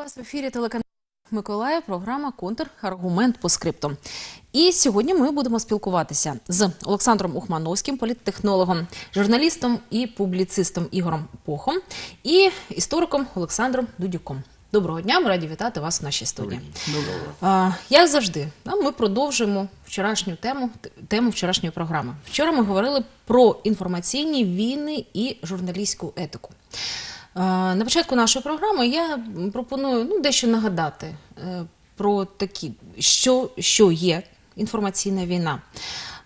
Вас в ефірі телеканалу Миколаїв. Програма Контраргумент по скрипту. І сьогодні ми будемо спілкуватися з Олександром Ухмановським, політтехнологом, журналістом і публіцистом Ігорем Похом і істориком Олександром Дудюком. Доброго дня, ми раді вітати вас в нашій студії. А, Як завжди, ми продовжуємо вчорашню тему, тему вчорашньої програми. Вчора ми говорили про інформаційні війни і журналістську етику. А, На початку нашої програми я пропоную ну, дещо нагадати е, про такі, що, що є інформаційна війна.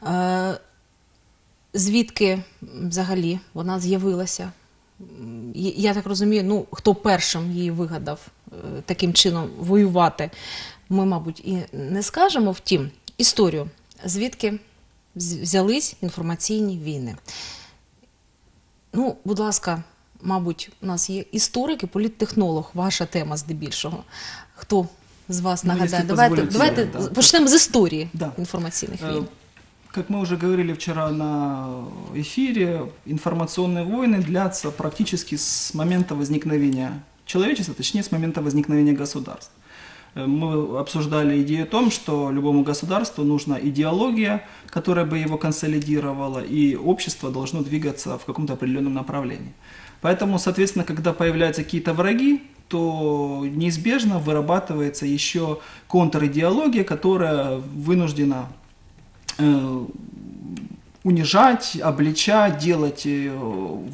Е, Звідки взагалі вона з'явилася? Я- так розумію, ну хто першим її вигадав е, таким чином воювати, ми, мабуть, і не скажемо. Втім, історію, звідки взялись інформаційні війни. Ну, будь ласка, мабуть, у нас є історик і політтехнолог, ваша тема здебільшого. Хто з вас Ну, нагадає? якщо Давайте, дозволите, давайте да. почнемо з історії Да. інформаційних Э, війн. Как мы уже говорили вчера на эфире, информационные войны длятся практически с момента возникновения человечества, точнее с момента возникновения государств. Э, Мы обсуждали идею о том, что любому государству нужна идеология, которая бы его консолидировала, и общество должно двигаться в каком-то определенном направлении. Поэтому, соответственно, когда появляются какие-то враги, то неизбежно вырабатывается еще контр-идеология, которая вынуждена э, унижать, обличать, делать, э,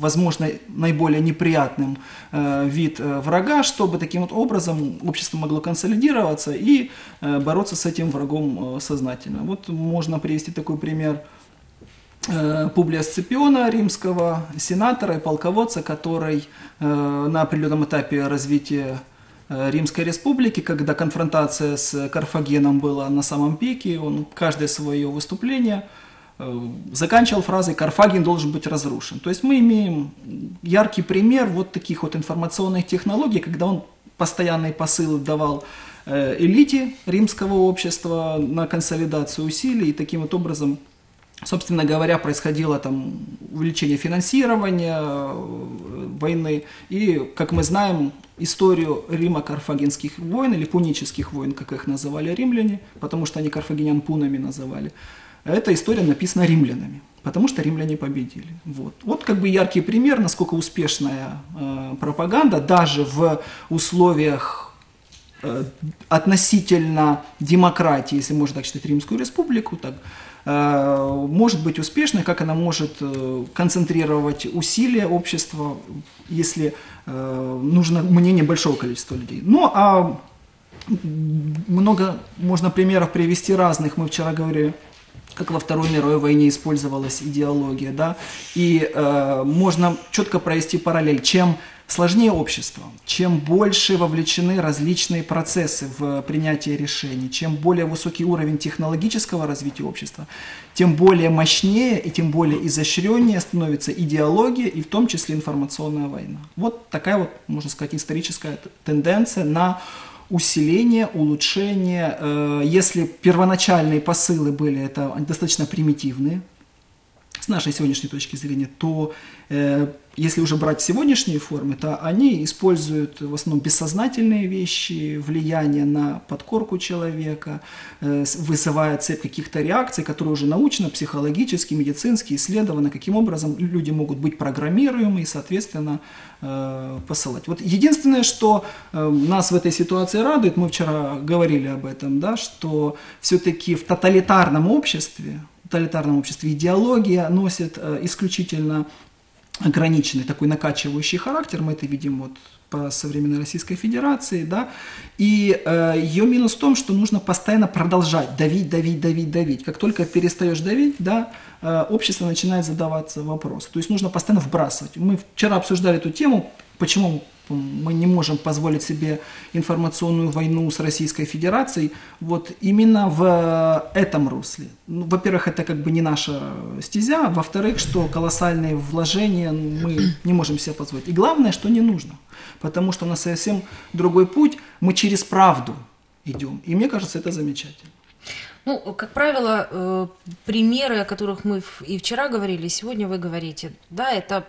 возможно, наиболее неприятным э, вид э, врага, чтобы таким вот образом общество могло консолидироваться и э, бороться с этим врагом э, сознательно. Вот можно привести такой пример Публия Сципиона, римского сенатора и полководца, который э, на определенном этапе развития э, Римской республики, когда конфронтация с Карфагеном была на самом пике, он каждое свое выступление э, заканчивал фразой «Карфаген должен быть разрушен». То есть мы имеем яркий пример вот таких вот информационных технологий, когда он постоянные посылы давал э, элите римского общества на консолидацию усилий и таким вот образом собственно говоря, происходило там увеличение финансирования э, войны. И, как мы знаем, историю Рима-Карфагенских войн или пунических войн, как их называли римляне, потому что они карфагенян пунами называли, эта история написана римлянами, потому что римляне победили. Вот, вот как бы яркий пример, насколько успешная э, пропаганда даже в условиях э, относительно демократии, если можно так считать, Римскую республику, так, может быть успешной, как она может э, концентрировать усилия общества, если э, нужно мнение большого количества людей. Ну, а много можно примеров привести разных. Мы вчера говорили, как во Второй мировой войне использовалась идеология, да, и э, можно четко провести параллель. Чем сложнее общество, чем больше вовлечены различные процессы в принятие решений, чем более высокий уровень технологического развития общества, тем более мощнее и тем более изощреннее становится идеология и в том числе информационная война. Вот такая вот, можно сказать, историческая тенденция на усиление, улучшение. Э, Если первоначальные посылы были это достаточно примитивные, с нашей сегодняшней точки зрения, то э, если уже брать сегодняшние формы, то они используют в основном бессознательные вещи, влияние на подкорку человека, э, вызывая цепь каких-то реакций, которые уже научно, психологически, медицински исследованы, каким образом люди могут быть программируемы и, соответственно, э, посылать. Вот единственное, что э, нас в этой ситуации радует, мы вчера говорили об этом, да, что все-таки в тоталитарном обществе, тоталитарном обществе идеология носит э, исключительно ограниченный такой накачивающий характер, мы это видим вот по современной Российской Федерации, да, и э, ее минус в том, что нужно постоянно продолжать давить, давить, давить, давить. Как только перестаешь давить, да, э, общество начинает задаваться вопрос. То есть нужно постоянно вбрасывать. Мы вчера обсуждали эту тему, почему мы не можем позволить себе информационную войну с Российской Федерацией вот именно в этом русле. Ну, во-первых, это как бы не наша стезя, во-вторых, что колоссальные вложения мы не можем себе позволить. И главное, что не нужно, потому что у нас совсем другой путь, мы через правду идем. И мне кажется, это замечательно. Ну, как правило, э, примеры, о которых мы и вчера говорили, и сегодня вы говорите, да, это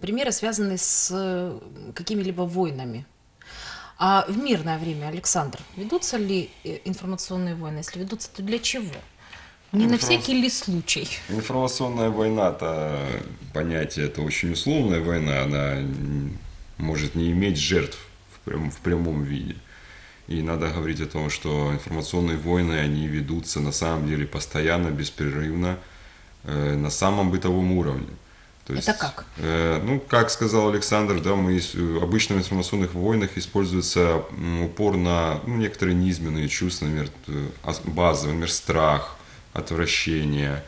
примеры, связанные с э, какими-либо войнами. А в мирное время, Александр, ведутся ли э, информационные войны? Если ведутся, то для чего? Не на Информ- всякий ли случай? Информационная война, это понятие, это очень условная война, она может не иметь жертв в, прям- в прямом виде. И надо говорить о том, что информационные войны, они ведутся на самом деле постоянно, беспрерывно, э, на самом бытовом уровне. То Это как? э, ну, как сказал Александр, да, мы э, обычно в информационных войнах используется упор на ну, некоторые низменные чувства, например, э, базовые, например, страх, отвращение,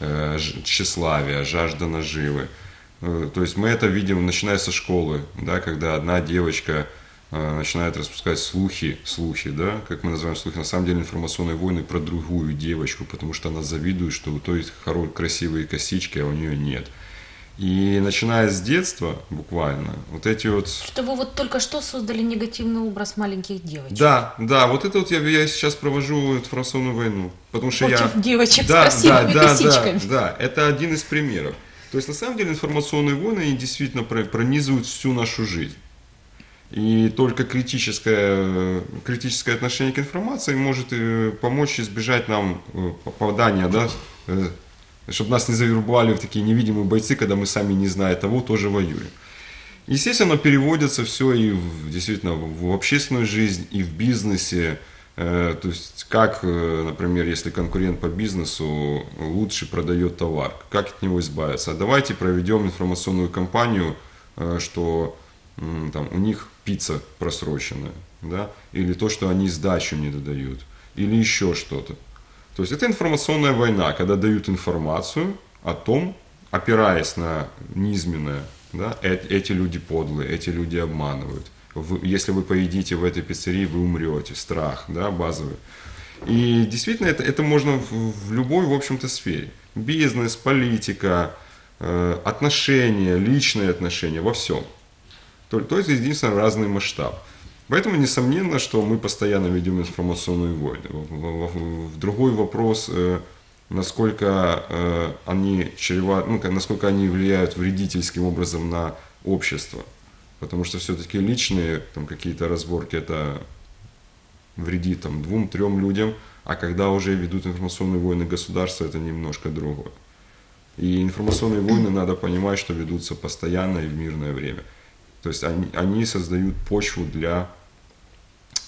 э, тщеславие, жажда наживы. Э, То есть мы это видим, начиная со школы, да, когда одна девочка начинает распускать слухи, слухи, да, как мы называем слухи, на самом деле информационные войны про другую девочку, потому что она завидует, что у той хоро- красивые косички, а у нее нет. И начиная с детства, буквально, вот эти вот Что вы вот только что создали негативный образ маленьких девочек. да, да, вот это вот я, я сейчас провожу информационную войну, потому что я... Против девочек с да, красивыми да, да, косичками. Да, да, это один из примеров. То есть на самом деле информационные войны они действительно про- пронизывают всю нашу жизнь. И только критическое, э, критическое отношение к информации может э, помочь избежать нам э, попадания, да, чтобы нас не завербовали в такие невидимые бойцы, когда мы сами не зная того, тоже воюем. Естественно, переводится все и в, действительно в общественную жизнь, и в бизнесе. Э, То есть, как, э, например, если конкурент по бизнесу лучше продает товар, как от него избавиться? А Давайте проведем информационную кампанию, э, что там, у них пицца просроченная, да? или то, что они сдачу не додают, или еще что-то. То есть это информационная война, когда дают информацию о том, опираясь на низменное, да, «Э- эти люди подлые, эти люди обманывают. Вы- если вы поедите в этой пиццерии, вы умрете. Страх, да, базовый. И действительно, это, это можно в, в любой, в общем-то, сфере. Бизнес, политика, э, отношения, личные отношения, во всем. То, то есть, единственное, разный масштаб. Поэтому, несомненно, что мы постоянно ведем информационные войны. В- Другой вопрос, э, насколько э, они чрева- ну, насколько они влияют вредительским образом на общество. Потому что все-таки личные там, какие-то разборки это вредит там, двум-трем людям, а когда уже ведут информационные войны государства, это немножко другое. И информационные войны, надо понимать, что ведутся постоянно и в мирное время. То есть они, они создают почву для,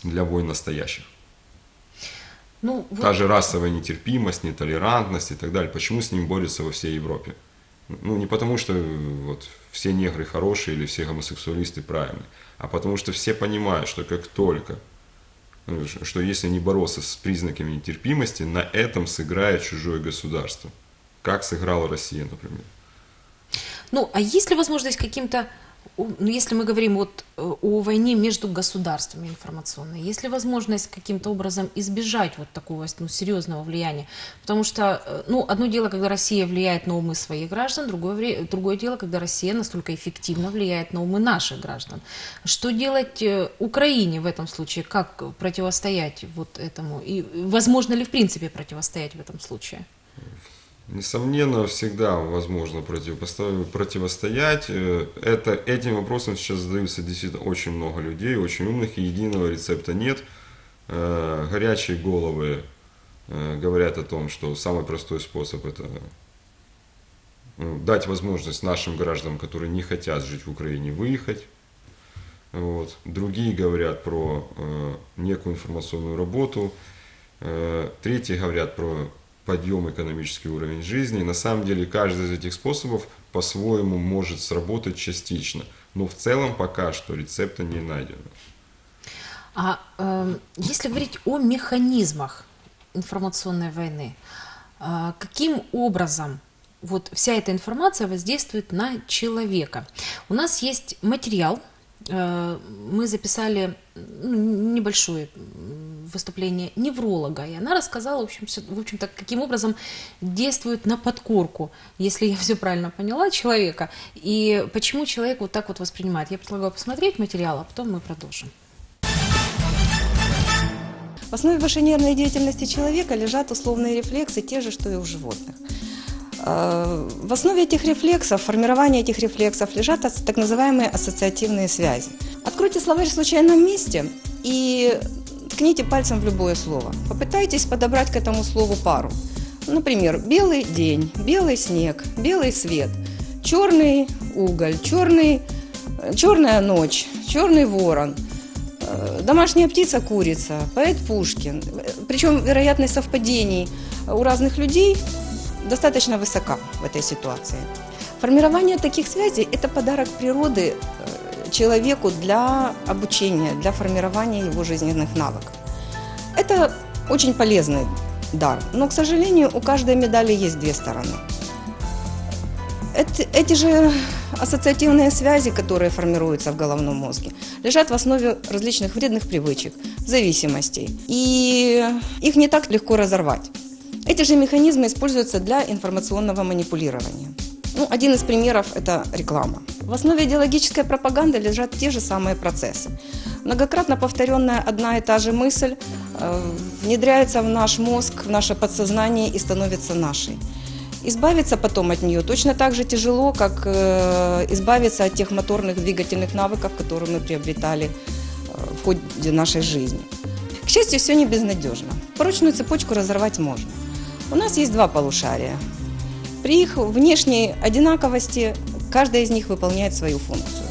для войн настоящих. Ну, вы- Та же расовая нетерпимость, нетолерантность и так далее. Почему с ним борются во всей Европе? Ну, не потому, что вот, все негры хорошие или все гомосексуалисты правильные, а потому что все понимают, что как только, ну, что если не бороться с признаками нетерпимости, на этом сыграет чужое государство. Как сыграла Россия, например. Ну, а есть ли возможность каким-то, ну, если мы говорим вот э, о войне между государствами информационной, есть ли возможность каким-то образом избежать вот такого ну, серьезного влияния? Потому что, э, ну, одно дело, когда Россия влияет на умы своих граждан, другое, другое дело, когда Россия настолько эффективно влияет на умы наших граждан. Что делать э, Украине в этом случае? Как противостоять вот этому? И возможно ли в принципе противостоять в этом случае? Несомненно, всегда возможно противопоставить- противостоять. Э, Это, этим вопросом сейчас задаются действительно очень много людей, очень умных, и единого рецепта нет. Э, Горячие головы э, говорят о том, что самый простой способ это ну, дать возможность нашим гражданам, которые не хотят жить в Украине, выехать. Вот. Другие говорят про некую информационную работу. Третьи говорят про подъем экономический уровень жизни. На самом деле каждый из этих способов по-своему может сработать частично. Но в целом пока что рецепта не найдено. А э, если говорить о механизмах информационной войны, э, каким образом вот вся эта информация воздействует на человека? У нас есть материал, мы записали ну, небольшое выступление невролога, и она рассказала, в общем, в общем-то, каким образом действует на подкорку, если я все правильно поняла, человека, и почему человек вот так вот воспринимает. Я предлагаю посмотреть материал, а потом мы продолжим. В основе вашей нервной деятельности человека лежат условные рефлексы, те же, что и у животных. Э, В основе этих рефлексов, формирования этих рефлексов лежат так называемые ассоциативные связи. Откройте словарь в случайном месте и ткните пальцем в любое слово. Попытайтесь подобрать к этому слову пару. Например, белый день, белый снег, белый свет, черный уголь, черный, черная ночь, черный ворон, э, домашняя птица курица, поэт Пушкин. Причем вероятность совпадений у разных людей достаточно высока в этой ситуации. Формирование таких связей – это подарок природы э, человеку для обучения, для формирования его жизненных навыков. Это очень полезный дар, но, к сожалению, у каждой медали есть две стороны. Эти, эти же ассоциативные связи, которые формируются в головном мозге, лежат в основе различных вредных привычек, зависимостей. И их не так легко разорвать. Эти же механизмы используются для информационного манипулирования. Ну, один из примеров – это реклама. В основе идеологической пропаганды лежат те же самые процессы. Многократно повторенная одна и та же мысль э, внедряется в наш мозг, в наше подсознание и становится нашей. Избавиться потом от нее точно так же тяжело, как э, избавиться от тех моторных двигательных навыков, которые мы приобретали э, в ходе нашей жизни. К счастью, все не безнадежно. Порочную цепочку разорвать можно. У нас есть два полушария. При их внешней одинаковости каждая из них выполняет свою функцию.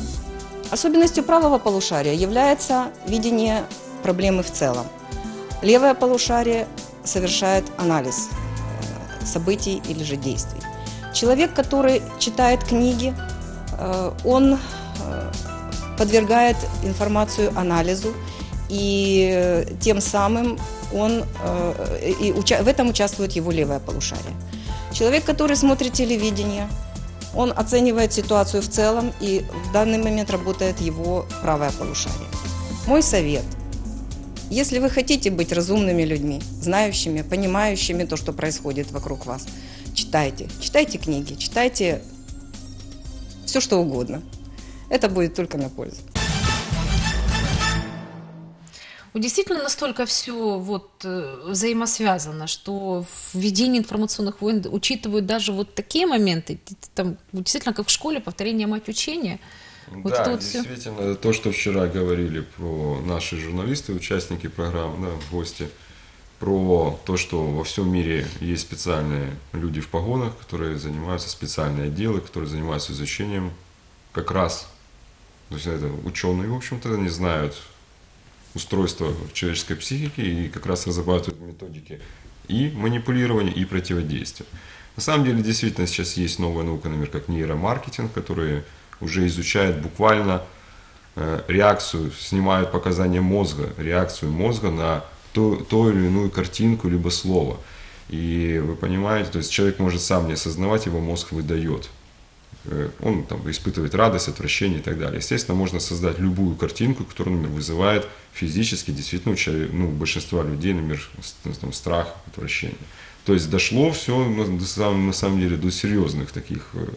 Особенностью правого полушария является видение проблемы в целом. Левое полушарие совершает анализ э, событий или же действий. Человек, который читает книги, э, он э, подвергает информацию анализу, и тем самым он, и в этом участвует его левое полушарие. Человек, который смотрит телевидение, он оценивает ситуацию в целом, и в данный момент работает его правое полушарие. Мой совет. Если вы хотите быть разумными людьми, знающими, понимающими то, что происходит вокруг вас, читайте. Читайте книги, читайте все, что угодно. Это будет только на пользу. Действительно настолько все вот э, взаимосвязано, что в ведении информационных войн учитывают даже вот такие моменты, там действительно как в школе повторение мать учения. Вот да, вот действительно, все. то, что вчера говорили про наши журналисты, участники программы, да, гости, про то, что во всем мире есть специальные люди в погонах, которые занимаются специальные отделы, которые занимаются изучением как раз, то есть это ученые, в общем-то, они знают устройства человеческой психики и как раз разрабатывают методики и манипулирования, и противодействия. На самом деле, действительно, сейчас есть новая наука, например, как нейромаркетинг, который уже изучает буквально э, реакцию, снимают показания мозга, реакцию мозга на ту, ту или иную картинку, либо слово. И вы понимаете, то есть человек может сам не осознавать, его мозг выдает. Э, он там, испытывает радость, отвращение и так далее. Естественно, можно создать любую картинку, которая, например, вызывает физически действительно у человека, ну, большинства людей, например, там, страх, отвращение. То есть дошло все на самом деле до серьезных таких э,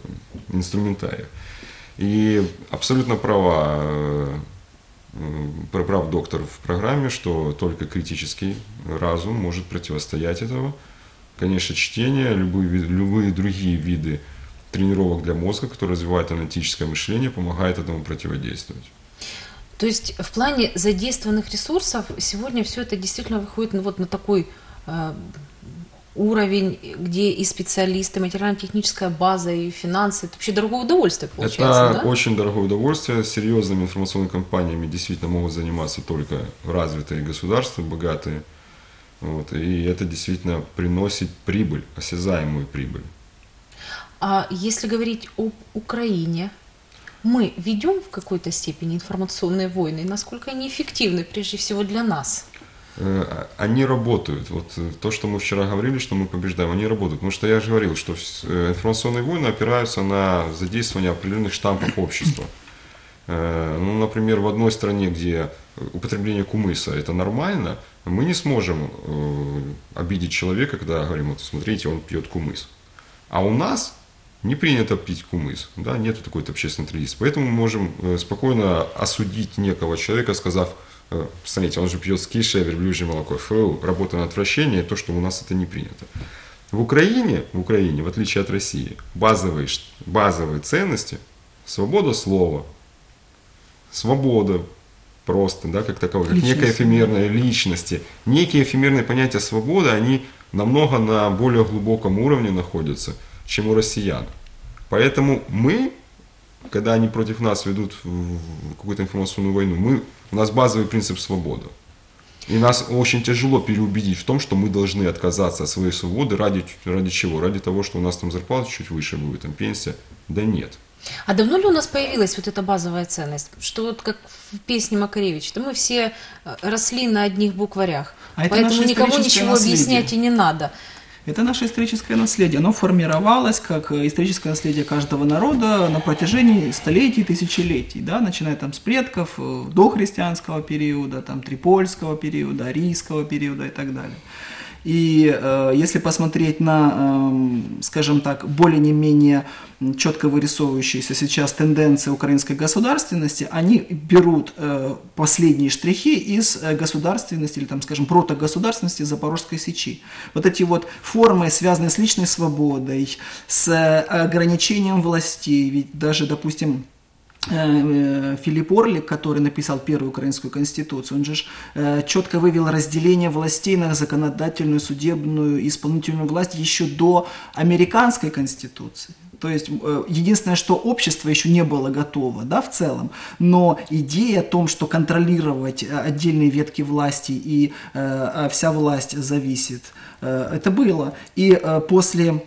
инструментариев. И абсолютно права, э, прав доктор в программе, что только критический разум может противостоять этого. Конечно, чтение, любые, любые другие виды тренировок для мозга, который развивает аналитическое мышление, помогает этому противодействовать. То есть в плане задействованных ресурсов сегодня все это действительно выходит ну, вот на такой э, уровень, где и специалисты, материально-техническая база, и финансы. Это вообще дорогое удовольствие получается, Это да? очень дорогое удовольствие. Серьезными информационными компаниями действительно могут заниматься только развитые государства, богатые. Вот, и это действительно приносит прибыль, осязаемую прибыль. А если говорить об Украине, мы ведем в какой-то степени информационные войны, насколько они эффективны прежде всего для нас? Э, они работают. Вот э, то, что мы вчера говорили, что мы побеждаем, они работают. Потому что я же говорил, что э, информационные войны опираются на задействование определенных штампов общества. Ну, например, в одной стране, где употребление кумыса это нормально, мы не сможем обидеть человека, когда говорим, вот смотрите, он пьет кумыс. А у нас не принято пить кумыс, да, нет такой общественной традиции. Поэтому мы можем э, спокойно осудить некого человека, сказав, э, смотрите, он же пьет скише, верблюжье молоко, фу, работа на отвращение, то, что у нас это не принято. В Украине, в Украине, в отличие от России, базовые, базовые ценности, свобода слова, свобода просто, да, как таковой, как некая эфемерная личности. Некие эфемерные понятия свободы, они намного на более глубоком уровне находятся, чем у россиян. Поэтому мы, когда они против нас ведут какую-то информационную войну, мы, у нас базовый принцип свободы. И нас очень тяжело переубедить в том, что мы должны отказаться от своей свободы ради, ради чего? Ради того, что у нас там зарплата чуть выше будет, там пенсия. Да нет. А давно ли у нас появилась вот эта базовая ценность? Что вот как в песне Макаревич, то мы все э, росли на одних букварях. А это Поэтому никому ничего наследие. объяснять и не надо. Это наше историческое наследие. Оно формировалось как э, историческое наследие каждого народа на протяжении столетий, тысячелетий, да, начиная там с предков э, дохристианского периода, там трипольского периода, арийского периода и так далее. И э, если посмотреть на, эм, скажем так, более не менее четко вырисовывающиеся сейчас тенденции украинской государственности, они берут э, последние штрихи из э, государственности или, там, скажем, протогосударственности Запорожской Сечи. Вот эти вот формы, связанные с личной свободой, с э, ограничением властей, ведь даже, допустим, э, Филипп Орлик, который написал первую украинскую конституцию, он же э, четко вывел разделение властей на законодательную, судебную и исполнительную власть еще до американской конституции. То есть э, единственное, что общество еще не было готово, да, в целом, но идея о том, что контролировать э, отдельные ветки власти и э, а вся власть зависит, э, это было. И э, после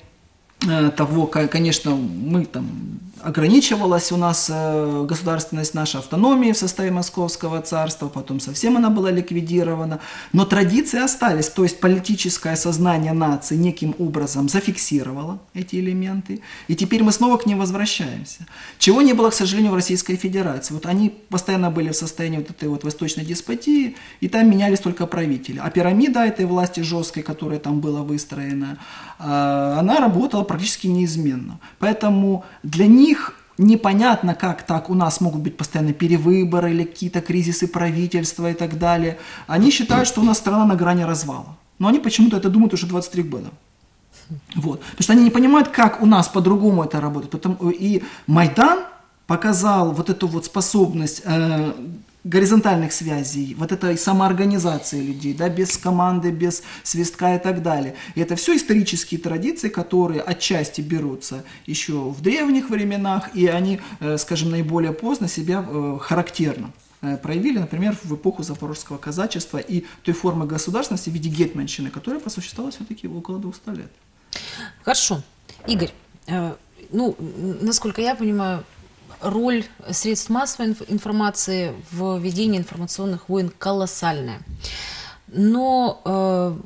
э, того, ко- конечно, мы там ограничивалась у нас э, государственность нашей автономии в составе Московского царства, потом совсем она была ликвидирована, но традиции остались, то есть политическое сознание нации неким образом зафиксировало эти элементы, и теперь мы снова к ним возвращаемся. Чего не было, к сожалению, в Российской Федерации. Вот они постоянно были в состоянии вот этой вот восточной деспотии, и там менялись только правители. А пирамида этой власти жесткой, которая там была выстроена, а, она работала практически неизменно. Поэтому для них непонятно, как так у нас могут быть постоянно перевыборы или какие-то кризисы правительства и так далее. Они считают, что у нас страна на грани развала. Но они почему-то это думают уже 23 года. Вот. Потому что они не понимают, как у нас по-другому это работает. Потому, и Майдан показал вот эту вот способность э, горизонтальных связей, вот этой самоорганизации людей, да, без команды, без свистка и так далее. И это все исторические традиции, которые отчасти берутся еще в древних временах, и они, э, скажем, наиболее поздно себя э, характерно э, проявили, например, в эпоху запорожского казачества и той формы государственности в виде гетманщины, которая просуществовала все-таки около 200 лет. Хорошо. Игорь, ну, насколько я понимаю, роль средств массовой инф- информации в ведении информационных войн колоссальная. Но э,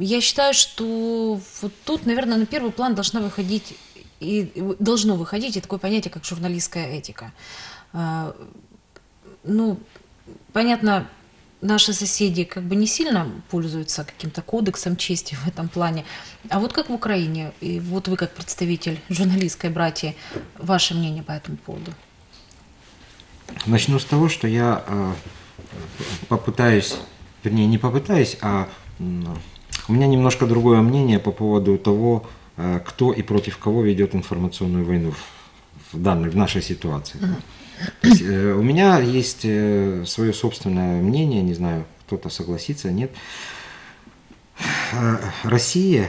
я считаю, что вот тут, наверное, на первый план должна выходить и должно выходить и такое понятие, как журналистская этика. Э, ну, понятно, наши соседи как бы не сильно пользуются каким-то кодексом чести в этом плане. А вот как в Украине, и вот вы как представитель журналистской братьи, ваше мнение по этому поводу? Начну с того, что я э, попытаюсь, вернее, не попытаюсь, а у меня немножко другое мнение по поводу того, э, кто и против кого ведет информационную войну в, данной, в нашей ситуации. Э, у меня есть э, свое собственное мнение, не знаю, кто-то согласится, нет. Э, Россия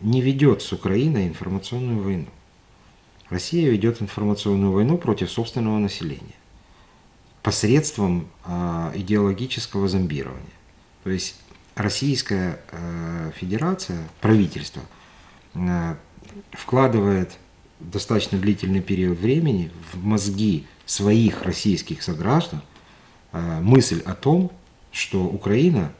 не ведет с Украиной информационную войну. Россия ведет информационную войну против собственного населения посредством э, идеологического зомбирования. То есть Российская э, Федерация, правительство, э, вкладывает достаточно длительный период времени в мозги своих российских сограждан э, мысль о том, что Украина,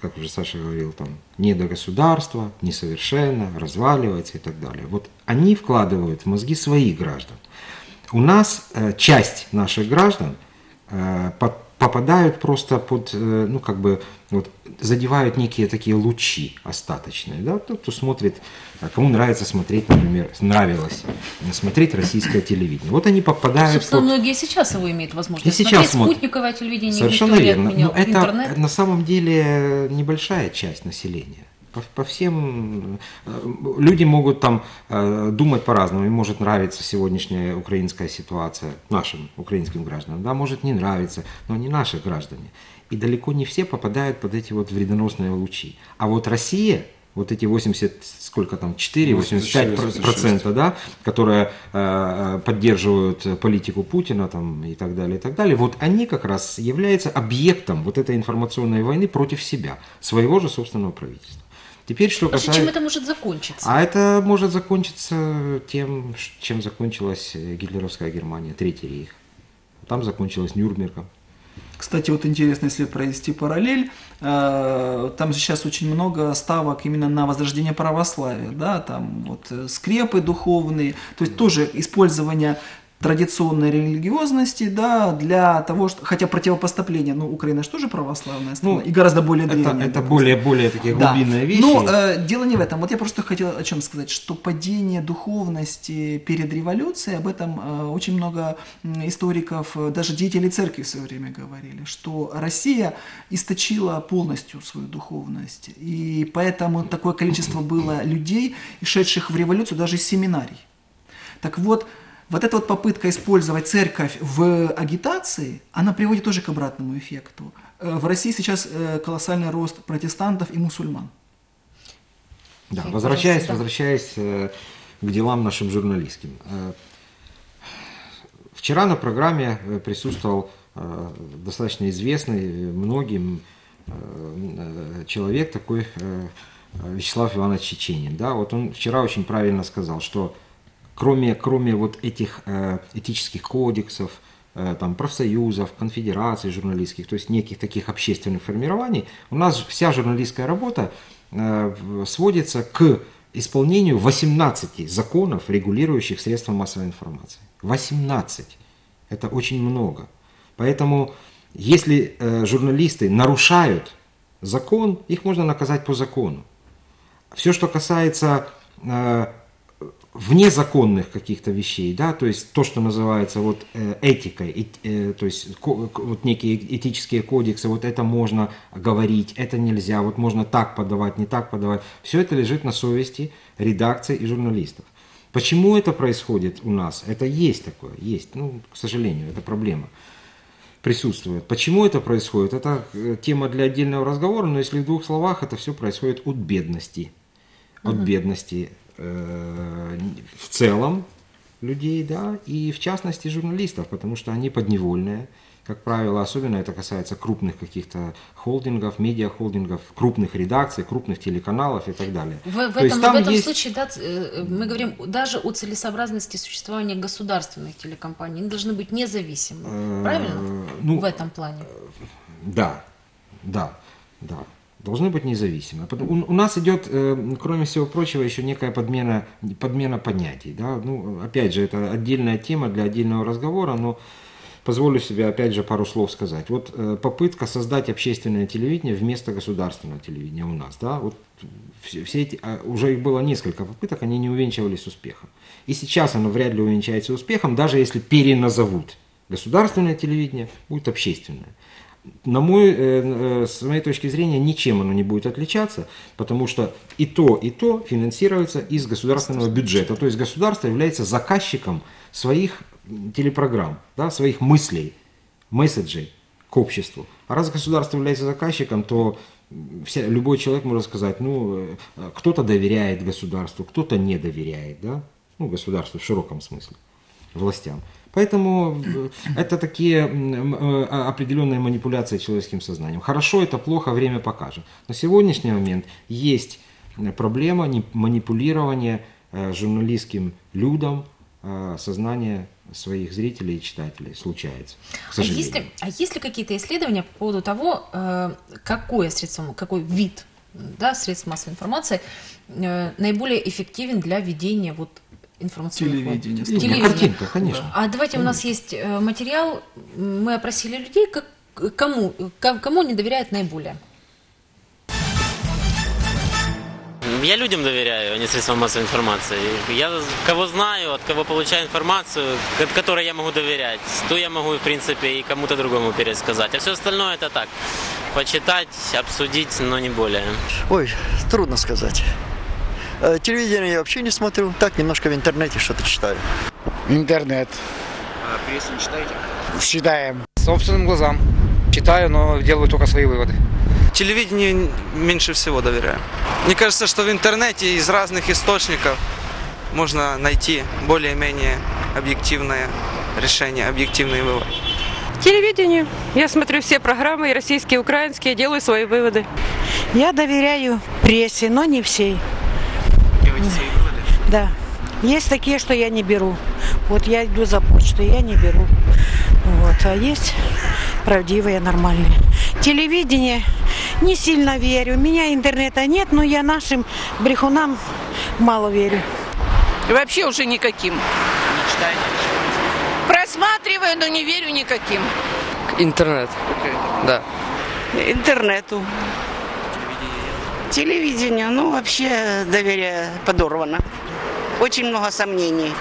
как уже Саша говорил, там, не до государства, несовершенно, разваливается и так далее. Вот они вкладывают в мозги своих граждан. У нас э, часть наших граждан э, попадают просто под, э, ну как бы, вот, задевают некие такие лучи остаточные, да, тот, кто смотрит, э, кому нравится смотреть, например, нравилось смотреть российское телевидение. Вот они попадают Собственно, под- многие сейчас его имеют возможность И сейчас смотреть. Спутниковое телевидение Совершенно верно. отменял. Но это Интернет. на самом деле небольшая часть населения. По, по всем э, люди могут там э, думать по-разному. Им может нравиться сегодняшняя украинская ситуация нашим украинским гражданам, да, может не нравиться, но не наши граждане. И далеко не все попадают под эти вот вредоносные лучи. А вот Россия, вот эти 80, сколько там, 4, 85 86. процента, да, которые э, поддерживают политику Путина там, и так далее, и так далее, вот они как раз являются объектом вот этой информационной войны против себя, своего же собственного правительства. Теперь, что Вообще, касается... чем это может закончиться? А это может закончиться тем, чем закончилась э, гитлеровская Германия, Третий рейх. Там закончилась Нюрнбергом. Кстати, вот интересно, если провести параллель, э, там же сейчас очень много ставок именно на возрождение православия, да, там вот э, скрепы духовные, то есть тоже использование традиционной религиозности, да, для того, что, хотя противопоставление, ну, Украина же тоже православная страна, Ну, и гораздо более Это, древняя. это допустим. более, более такие Да. глубинные вещи. Но э, дело не в этом. Вот я просто хотел о чем сказать, что падение духовности перед революцией, об этом э, очень много историков, даже деятелей церкви в свое время говорили, что Россия источила полностью свою духовность. И поэтому такое количество было людей, шедших в революцию даже из семинарий. Так вот, вот эта вот попытка использовать церковь в агитации, она приводит тоже к обратному эффекту. Э, В России сейчас э, колоссальный рост протестантов и мусульман. Да, возвращаясь, да. возвращаясь э, к делам нашим журналистским. Вчера на программе присутствовал достаточно известный многим человек, такой Вячеслав Иванович Чеченин. Да, вот он вчера очень правильно сказал, что кроме, кроме вот этих э, этических кодексов, э, там, профсоюзов, конфедераций журналистских, то есть неких таких общественных формирований, у нас вся журналистская работа э, сводится к исполнению 18 законов, регулирующих средства массовой информации. 18. Это очень много. Поэтому, если э, журналисты нарушают закон, их можно наказать по закону. Все, что касается э, внезаконных каких-то вещей, да, то есть то, что называется вот э, этикой, эт- э, то есть ко- вот некие этические кодексы, вот это можно говорить, это нельзя, вот можно так подавать, не так подавать, все это лежит на совести редакции и журналистов. Почему это происходит у нас? Это есть такое, есть, ну, к сожалению, это проблема присутствует. Почему это происходит? Это э, тема для отдельного разговора, но если в двух словах, это все происходит от бедности. От бедности э, в целом людей, да, и в частности журналистов, потому что они подневольные, как правило, особенно это касается крупных каких-то холдингов, медиахолдингов, крупных редакций, крупных телеканалов и так далее. В, в То этом, в этом есть- случае да, э, мы говорим даже о целесообразности существования государственных телекомпаний. Они должны быть независимы. Э, Правильно? ну, в этом плане. Да, да, да. Должны быть независимы. У нас идет, э, кроме всего прочего, еще некая подмена, подмена понятий. Да? Ну, опять же, это отдельная тема для отдельного разговора, но позволю себе опять же пару слов сказать. Вот э, попытка создать общественное телевидение вместо государственного телевидения у нас. Да? Вот все, все эти, а, уже их было несколько попыток, они не увенчивались успехом. И сейчас оно вряд ли увенчается успехом, даже если переназовут. Государственное телевидение будет общественное на мой, э, э, с моей точки зрения, ничем оно не будет отличаться, потому что и то, и то финансируется из государственного бюджета. То есть государство является заказчиком своих телепрограмм, да, своих мыслей, месседжей к обществу. А раз государство является заказчиком, то вся, любой человек может сказать, ну, э, кто-то доверяет государству, кто-то не доверяет, да, ну, государству в широком смысле властям. Поэтому э, это такие э, определенные манипуляции человеческим сознанием. Хорошо это, плохо, время покажет. На сегодняшний момент есть э, проблема манипулирования журналистским людом сознания своих зрителей и читателей. Случается, к А сожалению. есть, ли, а есть ли какие-то исследования по поводу того, какое средство, какой вид да, средств массовой информации наиболее эффективен для ведения вот, информационных? Телевидение. Телевидение. Картинка, конечно. А давайте у нас есть э, материал, мы опросили людей, как, кому, ко- кому они доверяют наиболее. Я людям доверяю, а не средствам массовой информации. Я кого знаю, от кого получаю информацию, ко- которой я могу доверять, то я могу, в принципе, и кому-то другому пересказать. А все остальное это так. почитать, обсудить, но не более. Ой, трудно сказать. Э, Телевидение я вообще не смотрю, так немножко в интернете что-то читаю. Интернет. А прессу не читаете? Читаем. Собственным глазам. Читаю, но делаю только свои выводы. Телевидению меньше всего доверяю. Мне кажется, что в интернете из разных источников можно найти более-менее объективное решение, объективный вывод. Телевидению. Я смотрю все программы, и российские, и украинские, делаю свои выводы. Я доверяю прессе, но не всей. Да. Есть такие, что я не беру. Вот я иду за почту, я не беру. Вот. А есть правдивые, нормальные. Телевидение не сильно верю. У меня интернета нет, но я нашим брехунам мало верю. Вообще уже никаким. Не? Просматриваю, но не верю никаким. Интернет. Да. Интернету. Телевидению, ну вообще доверие подорвано. Очень много сомнений.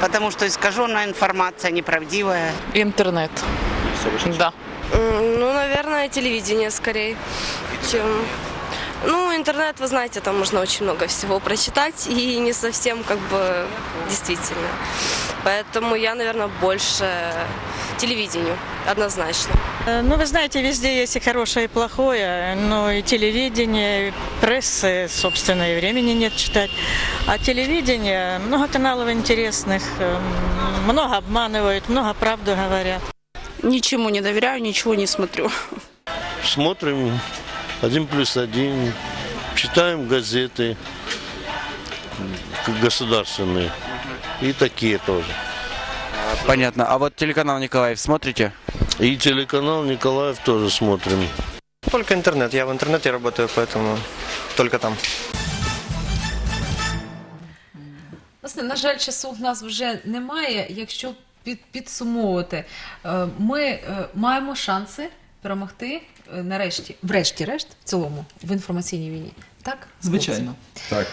Потому что искаженная информация, неправдивая. Интернет. Да. Ну, наверное, телевидение скорее, чем... Ну, интернет, вы знаете, там можно очень много всего прочитать, и не совсем как бы действительно. Поэтому я, наверное, больше телевидению, однозначно. Ну, вы знаете, везде есть и хорошее, и плохое. Но и телевидение, и прессы, собственно, и времени нет читать. А телевидение, много каналов интересных, эм, много обманывают, много правду говорят. Ничему не доверяю, ничего не смотрю. Смотрим один плюс один, читаем газеты государственные и такие тоже. Понятно. А вот телеканал Николаев смотрите? И телеканал Николаев тоже смотрим. Только интернет. Я в интернете работаю, поэтому только там. Власне, на жаль, часу в нас вже немає. Якщо під, підсумовувати, е, ми е, маємо шанси перемогти е, нарешті, врешті-решт, в цілому, в інформаційній війні. Так? Звичайно. Так.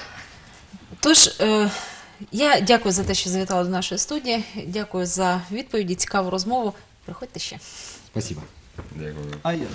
Тож, е, я дякую за те, що завітали до нашої студії. Дякую за відповіді, цікаву розмову. Приходьте ще. Спасибо. Дякую. А я.